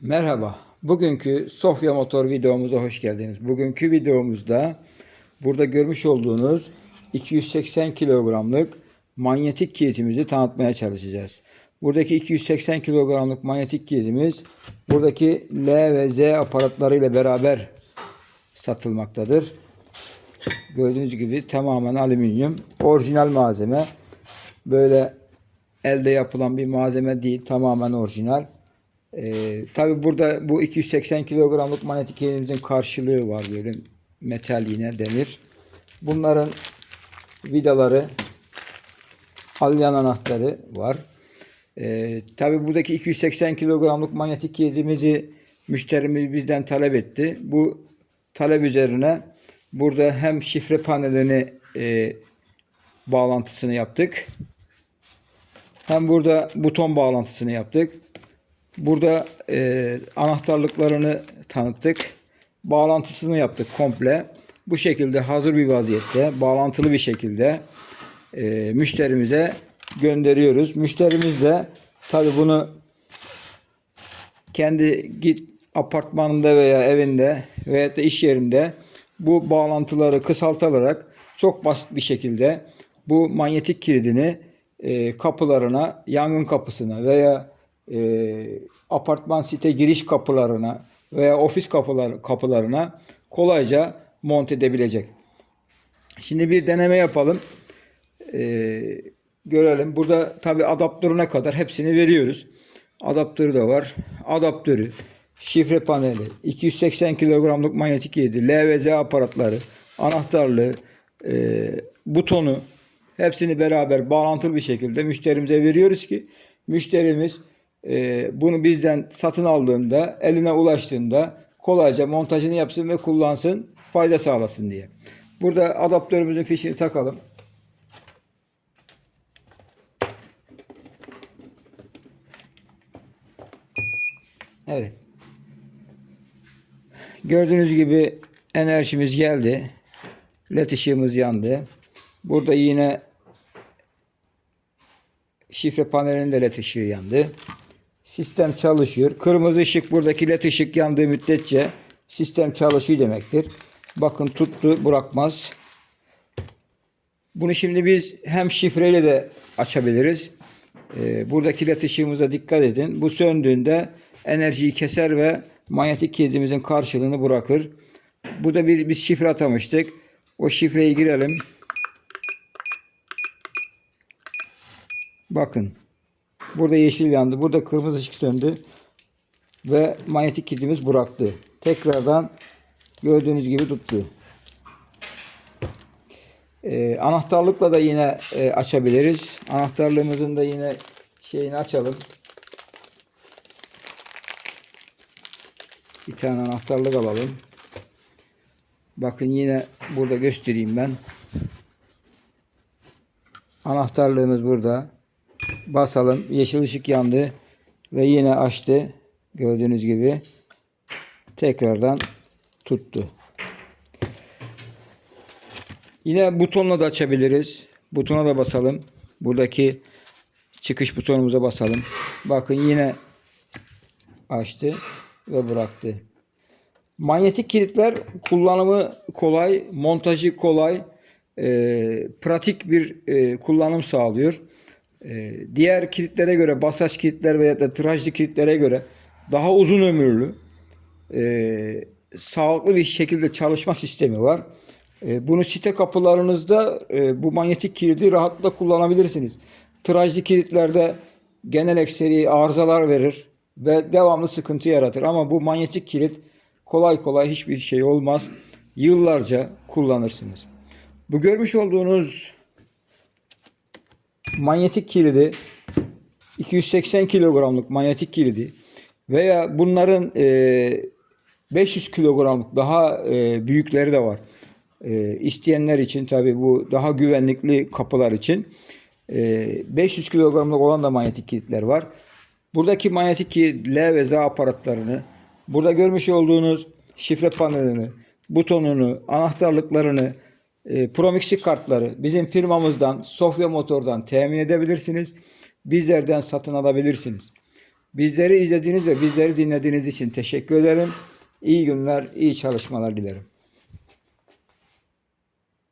Merhaba. Bugünkü Sofya Motor videomuza hoş geldiniz. Bugünkü videomuzda burada görmüş olduğunuz 280 kilogramlık manyetik kilitimizi tanıtmaya çalışacağız. Buradaki 280 kilogramlık manyetik kilitimiz buradaki L ve Z aparatları ile beraber satılmaktadır. Gördüğünüz gibi tamamen alüminyum. Orijinal malzeme. Böyle elde yapılan bir malzeme değil. Tamamen orijinal. Ee, Tabi burada bu 280 kilogramlık manyetik yeğenimizin karşılığı var böyle metal yine demir. Bunların vidaları alyan anahtarı var. Ee, Tabi buradaki 280 kilogramlık manyetik yeğenimizi müşterimiz bizden talep etti. Bu talep üzerine burada hem şifre panelini e, bağlantısını yaptık. Hem burada buton bağlantısını yaptık. Burada e, anahtarlıklarını tanıttık. Bağlantısını yaptık komple. Bu şekilde hazır bir vaziyette, bağlantılı bir şekilde e, müşterimize gönderiyoruz. Müşterimiz de tabi bunu kendi git apartmanında veya evinde veya da iş yerinde bu bağlantıları kısaltılarak çok basit bir şekilde bu manyetik kilidini e, kapılarına, yangın kapısına veya e, apartman site giriş kapılarına veya ofis kapılar, kapılarına kolayca monte edebilecek. Şimdi bir deneme yapalım. E, görelim. Burada tabi adaptörüne kadar hepsini veriyoruz. Adaptörü de var. Adaptörü, şifre paneli, 280 kilogramlık manyetik yedi, L ve Z aparatları, anahtarlığı, e, butonu hepsini beraber bağlantılı bir şekilde müşterimize veriyoruz ki müşterimiz e, bunu bizden satın aldığında, eline ulaştığında kolayca montajını yapsın ve kullansın, fayda sağlasın diye. Burada adaptörümüzün fişini takalım. Evet. Gördüğünüz gibi enerjimiz geldi. LED ışığımız yandı. Burada yine şifre panelinde led ışığı yandı. Sistem çalışıyor. Kırmızı ışık buradaki led ışık yandığı müddetçe sistem çalışıyor demektir. Bakın tuttu bırakmaz. Bunu şimdi biz hem şifreyle de açabiliriz. Ee, buradaki led ışığımıza dikkat edin. Bu söndüğünde enerjiyi keser ve manyetik kilidimizin karşılığını bırakır. Burada bir biz şifre atamıştık. O şifreyi girelim. Bakın. Burada yeşil yandı. Burada kırmızı ışık söndü. Ve manyetik kilidimiz bıraktı. Tekrardan gördüğünüz gibi tuttu. Ee, anahtarlıkla da yine e, açabiliriz. Anahtarlığımızın da yine şeyini açalım. Bir tane anahtarlık alalım. Bakın yine burada göstereyim ben. Anahtarlığımız burada. Basalım. Yeşil ışık yandı. Ve yine açtı. Gördüğünüz gibi. Tekrardan tuttu. Yine butonla da açabiliriz. Butona da basalım. Buradaki çıkış butonumuza basalım. Bakın yine açtı ve bıraktı. Manyetik kilitler kullanımı kolay, montajı kolay, e, pratik bir e, kullanım sağlıyor. E, diğer kilitlere göre, basaj kilitler veya da tıraşlı kilitlere göre daha uzun ömürlü, e, sağlıklı bir şekilde çalışma sistemi var. E, bunu site kapılarınızda e, bu manyetik kilidi rahatlıkla kullanabilirsiniz. Tıraşlı kilitlerde genel ekseri arızalar verir ve devamlı sıkıntı yaratır. Ama bu manyetik kilit kolay kolay hiçbir şey olmaz. Yıllarca kullanırsınız. Bu görmüş olduğunuz manyetik kilidi 280 kilogramlık manyetik kilidi veya bunların e, 500 kilogramlık daha e, büyükleri de var. E, isteyenler için tabi bu daha güvenlikli kapılar için e, 500 kilogramlık olan da manyetik kilitler var. Buradaki manyetik kilit L ve Z aparatlarını, burada görmüş olduğunuz şifre panelini, butonunu, anahtarlıklarını, e, Promixi kartları bizim firmamızdan, Sofya Motor'dan temin edebilirsiniz. Bizlerden satın alabilirsiniz. Bizleri izlediğiniz ve bizleri dinlediğiniz için teşekkür ederim. İyi günler, iyi çalışmalar dilerim.